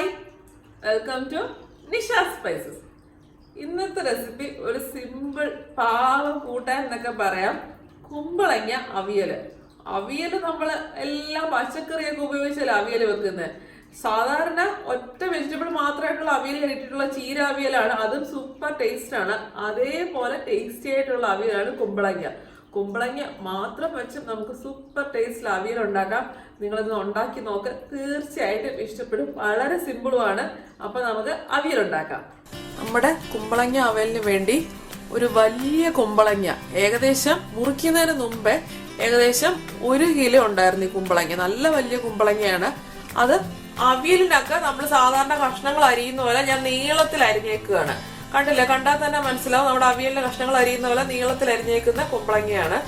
Hi welcome to Nisha spices ഇന്നത്തെ recipe ഒരു simple പാവം കൂട്ടാൻ എന്നൊക്കെ പറയാം. കുമ്പളങ്ങ അവിയൽ അവിയൽ നമ്മൾ എല്ലാ പച്ചക്കറിയൊക്കെ ഉപയോഗിച്ചല്ല അവിയൽ വെക്കുന്നത് സാധാരണ ഒറ്റ വെജിറ്റബിൾ മാത്രമായിട്ടുള്ള അവിയൽ കഴിച്ചിട്ടുള്ള ചീര അവിയലാണ്. അതും സൂപ്പർ ടേസ്റ്റ് ആണ്. അതേപോലെ ടേസ്റ്റി ആയിട്ടുള്ള അവിയലാണ് കുമ്പളങ്ങ. കുമ്പളങ്ങ മാത്രം വെച്ച് നമുക്ക് സൂപ്പർ ടേസ്റ്റിൽ അവിയൽ ഉണ്ടാക്കാം. നിങ്ങളിത് ഉണ്ടാക്കി നോക്ക്. തീർച്ചയായിട്ടും ഇഷ്ടപ്പെടും. വളരെ സിമ്പിളുമാണ് അപ്പൊ നമുക്ക് അവിയൽ ഉണ്ടാക്കാം. നമ്മുടെ കുമ്പളങ്ങ അവലിന് വേണ്ടി ഒരു വലിയ കുമ്പളങ്ങ. ഏകദേശം മുറിക്കുന്നതിന് മുമ്പേ ഏകദേശം ഒരു കിലോ ഉണ്ടായിരുന്നു ഈ കുമ്പളങ്ങ. നല്ല വലിയ കുമ്പളങ്ങയാണ്. അത് അവിയലിനൊക്കെ നമ്മൾ സാധാരണ കഷ്ണങ്ങൾ അരിയുന്ന പോലെ ഞാൻ നീളത്തിൽ അരിഞ്ഞേക്കുകയാണ്. കണ്ടില്ലേ? കണ്ടാൽ തന്നെ മനസ്സിലാവും. നമ്മുടെ അവിയലിന്റെ കഷ്ണങ്ങൾ അരിയുന്ന പോലെ നീളത്തിൽ അരിഞ്ഞേക്കുന്ന കുമ്പളങ്ങയാണ്.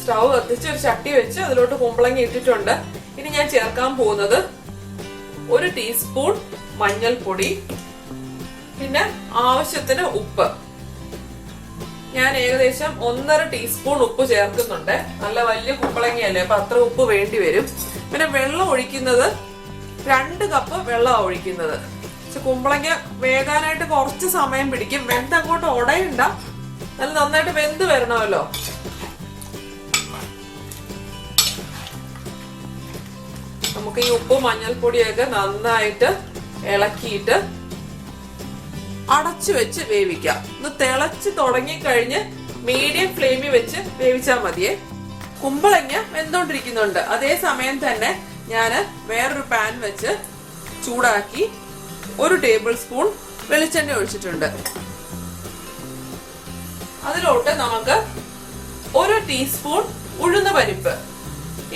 സ്റ്റൗ കത്തിച്ച് ഒരു ചട്ടി വെച്ച് അതിലോട്ട് കുമ്പളങ്ങ ഇട്ടിട്ടുണ്ട്. ഇനി ഞാൻ ചേർക്കാൻ പോകുന്നത് ഒരു ടീസ്പൂൺ മഞ്ഞൾപ്പൊടി പിന്നെ ആവശ്യത്തിന് ഉപ്പ്. ഞാൻ ഏകദേശം ഒന്നര ടീസ്പൂൺ ഉപ്പ് ചേർക്കുന്നുണ്ട്. നല്ല വലിയ കുമ്പളങ്ങയല്ലേ? അപ്പൊ അത്ര ഉപ്പ് വേണ്ടി വരും. പിന്നെ വെള്ളം ഒഴിക്കുന്നത് രണ്ട് കപ്പ് വെള്ളമാണ് ഒഴിക്കുന്നത്. പക്ഷെ കുമ്പളങ്ങ വേകാനായിട്ട് കുറച്ച് സമയം പിടിക്കും. വെന്ത് അങ്ങോട്ട് ഉടയണ്ട നല്ല നന്നായിട്ട് വെന്ത് വരണമല്ലോ. നമുക്ക് ഈ ഉപ്പും മഞ്ഞൾപ്പൊടിയൊക്കെ നന്നായിട്ട് ഇളക്കിയിട്ട് അടച്ചു വെച്ച് വേവിക്കാം. ഒന്ന് തിളച്ച് തുടങ്ങിക്കഴിഞ്ഞ് മീഡിയം ഫ്ലെയിമിൽ വെച്ച് വേവിച്ചാൽ മതിയേ. കുമ്പളങ്ങ വെന്തോണ്ടിരിക്കുന്നുണ്ട് അതേ സമയം തന്നെ ഞാൻ വേറൊരു പാൻ വെച്ച് ചൂടാക്കി ഒരു ടേബിൾ സ്പൂൺ വെളിച്ചെണ്ണ ഒഴിച്ചിട്ടുണ്ട്. അതിലോട്ട് നമുക്ക് ഒരു ടീസ്പൂൺ ഉഴുന്ന പരിപ്പ്.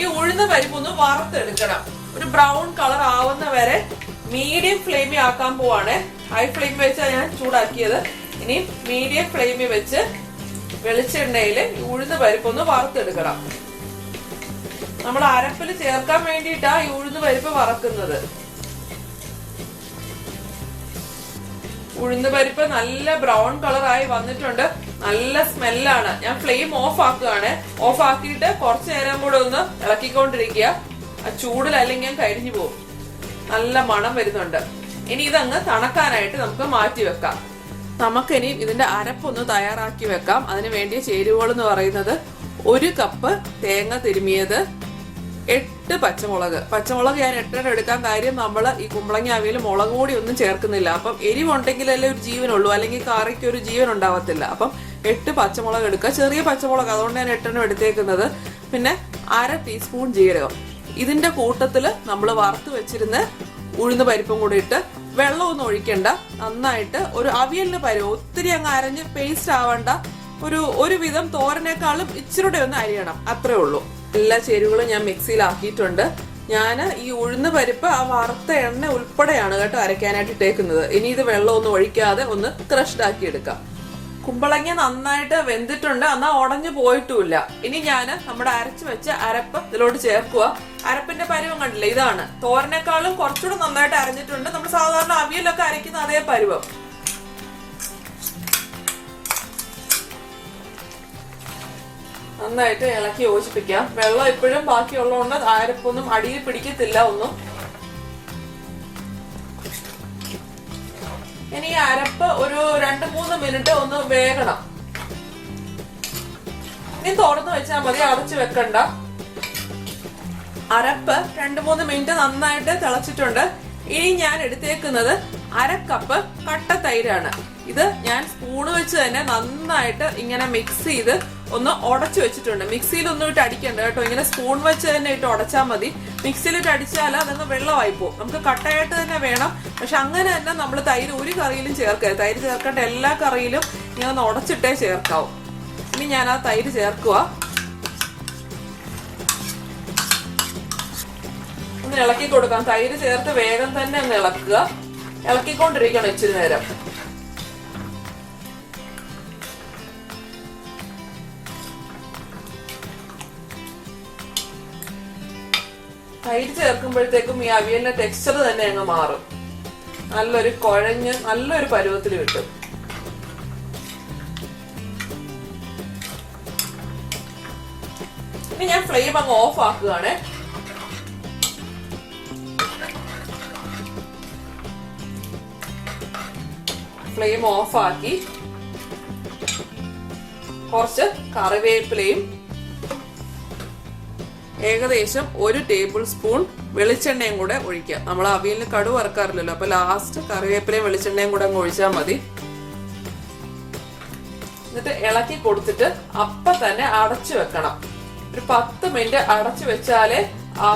ഈ ഉഴുന്ന പരിപ്പ് ഒന്ന് വറുത്തെടുക്കണം. ഒരു ബ്രൗൺ കളർ ആവുന്ന വരെ മീഡിയം ഫ്ലെയിമിൽ ആക്കാൻ പോവാണ്. ഹൈ ഫ്ലെയിമിൽ വെച്ചാണ് ഞാൻ ചൂടാക്കിയത്. ഇനി മീഡിയം ഫ്ലെയിമിൽ വെച്ച് വെളിച്ചെണ്ണയിൽ ഉഴുന്ന പരിപ്പ് ഒന്ന് വറുത്തെടുക്കണം. നമ്മൾ അരപ്പിൽ ചേർക്കാൻ വേണ്ടിയിട്ടാ ഈ ഉഴുന്ന് പരിപ്പ് വറക്കുന്നത്. ഉഴുന്ന് പരിപ്പ് നല്ല ബ്രൗൺ കളറായി വന്നിട്ടുണ്ട്. നല്ല സ്മെല്ലാണ്. ഞാൻ ഫ്ലെയിം ഓഫ് ആക്കുകയാണ്. ഓഫ് ആക്കിയിട്ട് കുറച്ചു നേരം കൂടെ ഒന്ന് ഇളക്കിക്കൊണ്ടിരിക്കുക. ആ ചൂടിൽ അല്ലെങ്കിൽ കരിഞ്ഞു പോകും. നല്ല മണം വരുന്നുണ്ട്. ഇനി ഇതങ്ങ് തണക്കാനായിട്ട് നമുക്ക് മാറ്റി വെക്കാം. നമുക്കിനി ഇതിന്റെ അരപ്പൊന്ന് തയ്യാറാക്കി വെക്കാം. അതിന് വേണ്ടിയ ചേരുവകൾ എന്ന് പറയുന്നത് ഒരു കപ്പ് തേങ്ങ തിരുമിയത്. എട്ട് പച്ചമുളക്. പച്ചമുളക് ഞാൻ എട്ടെണ്ണം എടുക്കാൻ കാര്യം നമ്മൾ ഈ കുമ്പളങ്ങ അവയിൽ മുളക് പൊടി ഒന്നും ചേർക്കുന്നില്ല. അപ്പം എരിവുണ്ടെങ്കിലല്ലേ ഒരു ജീവനുള്ളൂ. അല്ലെങ്കിൽ കറിക്ക് ഒരു ജീവൻ ഉണ്ടാവത്തില്ല. അപ്പം എട്ട് പച്ചമുളക് എടുക്കുക. ചെറിയ പച്ചമുളക്. അതുകൊണ്ട് ഞാൻ എട്ടെണ്ണം എടുത്തേക്കുന്നത്. പിന്നെ അര ടീസ്പൂൺ ജീരകം. ഇതിന്റെ കൂട്ടത്തിൽ നമ്മൾ വറുത്ത് വെച്ചിരുന്ന ഉഴുന്ന് പരിപ്പും കൂടി ഇട്ട് വെള്ളമൊന്നും ഒഴിക്കണ്ട. നന്നായിട്ട് ഒരു അവിയലിന് പരുവം ഒത്തിരി അങ്ങ് അരഞ്ഞ് പേസ്റ്റ് ആവണ്ട. ഒരു ഒരുവിധം തോരനേക്കാളും ഇച്ചിരൂടെ ഒന്ന് അരിയണം. അത്രേ ഉള്ളൂ. എല്ലാ ചേരുവകളും ഞാൻ മിക്സിയിലാക്കിയിട്ടുണ്ട്. ഞാൻ ഈ ഉഴുന്ന് പരിപ്പ് ആ വറുത്ത എണ്ണ ഉൾപ്പെടെയാണ് കേട്ടോ അരയ്ക്കാനായിട്ട് ഇട്ടേക്കുന്നത്. ഇനി ഇത് വെള്ളമൊന്നും ഒഴിക്കാതെ ഒന്ന് ക്രഷ്ഡ് ആക്കി എടുക്കാം. കുമ്പളങ്ങ നന്നായിട്ട് വെന്തിട്ടുണ്ട്. എന്നാൽ ഉടഞ്ഞു പോയിട്ടുമില്ല. ഇനി ഞാൻ നമ്മുടെ അരച്ച് വെച്ച അരപ്പ് ഇതിലോട്ട് ചേർക്കുക. അരപ്പിന്റെ പരുവം കണ്ടില്ലേ? ഇതാണ്. തോരനേക്കാളും കുറച്ചുകൂടെ നന്നായിട്ട് അരഞ്ഞിട്ടുണ്ട്. നമ്മൾ സാധാരണ അവിയലൊക്കെ അരയ്ക്കുന്ന അതേ പരുവം. നന്നായിട്ട് ഇളക്കി യോജിപ്പിക്കാം. വെള്ളം ഇപ്പോഴും ബാക്കിയുള്ളതുകൊണ്ട് അരപ്പൊന്നും അടിയിൽ പിടിക്കത്തില്ല ഒന്നും. ഇനി അരപ്പ് ഒരു രണ്ട് മൂന്ന് മിനിറ്റ് ഒന്ന് വേകണം. ഇനി തുറന്നു വെച്ചാൽ മതി അടച്ചു വെക്കണ്ട. അരപ്പ് രണ്ട് മൂന്ന് മിനിറ്റ് നന്നായിട്ട് തിളച്ചിട്ടുണ്ട്. ഇനി ഞാൻ എടുത്തേക്കുന്നത് അര കപ്പ് കട്ട തൈരാണ്. ഇത് ഞാൻ സ്പൂണ് വെച്ച് തന്നെ നന്നായിട്ട് ഇങ്ങനെ മിക്സ് ചെയ്ത് ഒന്ന് ഉടച്ചു വെച്ചിട്ടുണ്ട്. മിക്സിയിൽ ഒന്നും ഇട്ട് അടിക്കണ്ട കേട്ടോ. ഇങ്ങനെ സ്പൂൺ വെച്ച് തന്നെ ഇട്ട് ഉടച്ചാൽ മതി. മിക്സിയിൽ ഇട്ട് അടിച്ചാൽ അതങ്ങ് വെള്ളമായി പോകും നമുക്ക് കട്ടയായിട്ട് തന്നെ വേണം. പക്ഷെ അങ്ങനെ തന്നെ നമ്മൾ തൈര് ഒരു കറിയിലും ചേർക്കരുത്. തൈര് ചേർക്കേണ്ട എല്ലാ കറിയിലും ഇങ്ങനെ ഒന്ന് ഉടച്ചിട്ടേ ചേർക്കാവൂ. ഇനി ഞാൻ ആ തൈര് ചേർക്കുക ഒന്ന് ഇളക്കി കൊടുക്കാം. തൈര് ചേർത്ത് വേഗം തന്നെ ഒന്ന് ഇളക്കുക. ഇളക്കിക്കൊണ്ടിരിക്കണം ഇച്ചിരി നേരം. തൈര് ചേർക്കുമ്പോഴത്തേക്കും ഈ അവിയലിന്റെ ടെക്സ്ചർ തന്നെ അങ്ങ് മാറും. നല്ലൊരു കുഴഞ്ഞ് നല്ലൊരു പരുവത്തിൽ കിട്ടും. ഇനി ഞാൻ ഫ്ലെയിം അങ്ങ് ഓഫ് ആക്കുകയാണ്. ഫ്ലെയിം ഓഫ് ആക്കി കുറച്ച് കറിവേപ്പിലയും ഏകദേശം ഒരു ടേബിൾ സ്പൂൺ വെളിച്ചെണ്ണയും കൂടെ ഒഴിക്കുക. നമ്മൾ അവിയൽ കടു വറക്കാറില്ലല്ലോ അപ്പൊ ലാസ്റ്റ് കറിവേപ്പിലയും വെളിച്ചെണ്ണയും കൂടെ അങ്ങ് ഒഴിച്ചാൽ മതി. എന്നിട്ട് ഇളക്കി കൊടുത്തിട്ട് അപ്പൊ തന്നെ അടച്ചു വെക്കണം. ഒരു പത്ത് മിനിറ്റ് അടച്ചു വെച്ചാലേ ആ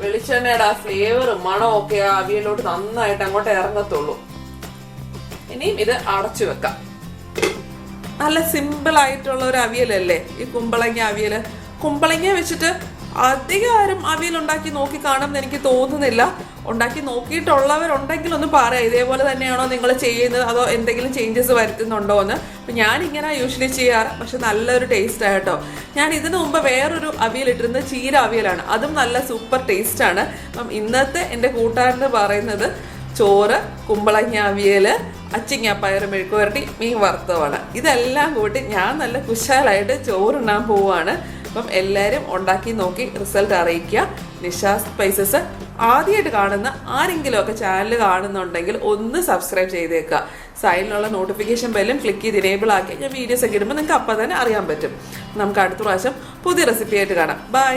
വെളിച്ചെണ്ണയുടെ ആ ഫ്ലേവറും മണവും ഒക്കെ ആ അവിയലോട്ട് നന്നായിട്ട് അങ്ങോട്ട് ഇറങ്ങത്തുള്ളൂ. ഇനിയും ഇത് അടച്ചു വെക്കാം. നല്ല സിമ്പിൾ ആയിട്ടുള്ള ഒരു അവിയലല്ലേ? ഈ കുമ്പളങ്ങ അവിയൽ. കുമ്പളങ്ങ വെച്ചിട്ട് അധികം ആരും അവിയൽ ഉണ്ടാക്കി നോക്കി കാണുമെന്ന് എനിക്ക് തോന്നുന്നില്ല. ഉണ്ടാക്കി നോക്കിയിട്ടുള്ളവരുണ്ടെങ്കിൽ ഒന്ന് പറയാം. ഇതേപോലെ തന്നെയാണോ നിങ്ങൾ ചെയ്യുന്നത്? അതോ എന്തെങ്കിലും ചേഞ്ചസ് വരുത്തുന്നുണ്ടോ എന്ന്. അപ്പം ഞാൻ ഇങ്ങനെ യൂഷ്വലി ചെയ്യാറ്. പക്ഷെ നല്ലൊരു ടേസ്റ്റ് ആയിട്ടോ ഞാൻ ഇതിനു മുമ്പ് വേറൊരു അവിയൽ ഇട്ടിരുന്നത് ചീര അവിയലാണ്. അതും നല്ല സൂപ്പർ ടേസ്റ്റ് ആണ്. അപ്പം ഇന്നത്തെ എന്റെ കൂട്ടുകാരെന്ന് പറയുന്നത് ചോറ് കുമ്പളങ്ങ അവിയൽ അച്ചിങ്ങ പയർ മെഴുക്കുവരട്ടി മീൻ വറുത്തവാണ് ഇതെല്ലാം കൂട്ടി ഞാൻ നല്ല കുശാലായിട്ട് ചോറുണ്ണാൻ പോവാണ്. അപ്പം എല്ലാവരും ഉണ്ടാക്കി നോക്കി റിസൾട്ട് അറിയിക്കുക. നിഷാ സ്പൈസസ് ആദ്യമായിട്ട് കാണുന്ന ആരെങ്കിലും ഒക്കെ ചാനൽ കാണുന്നുണ്ടെങ്കിൽ ഒന്ന് സബ്സ്ക്രൈബ് ചെയ്തേക്കുക. സൈഡിലുള്ള നോട്ടിഫിക്കേഷൻ ബെല്ലും ക്ലിക്ക് ചെയ്ത് ഇനേബിൾ ആക്കി ഞാൻ വീഡിയോസ് ഒക്കെ ഇടുമ്പോൾ നിങ്ങൾക്ക് അപ്പം തന്നെ അറിയാൻ പറ്റും. നമുക്ക് അടുത്ത പ്രാവശ്യം പുതിയ റെസിപ്പി ആയിട്ട് കാണാം. ബൈ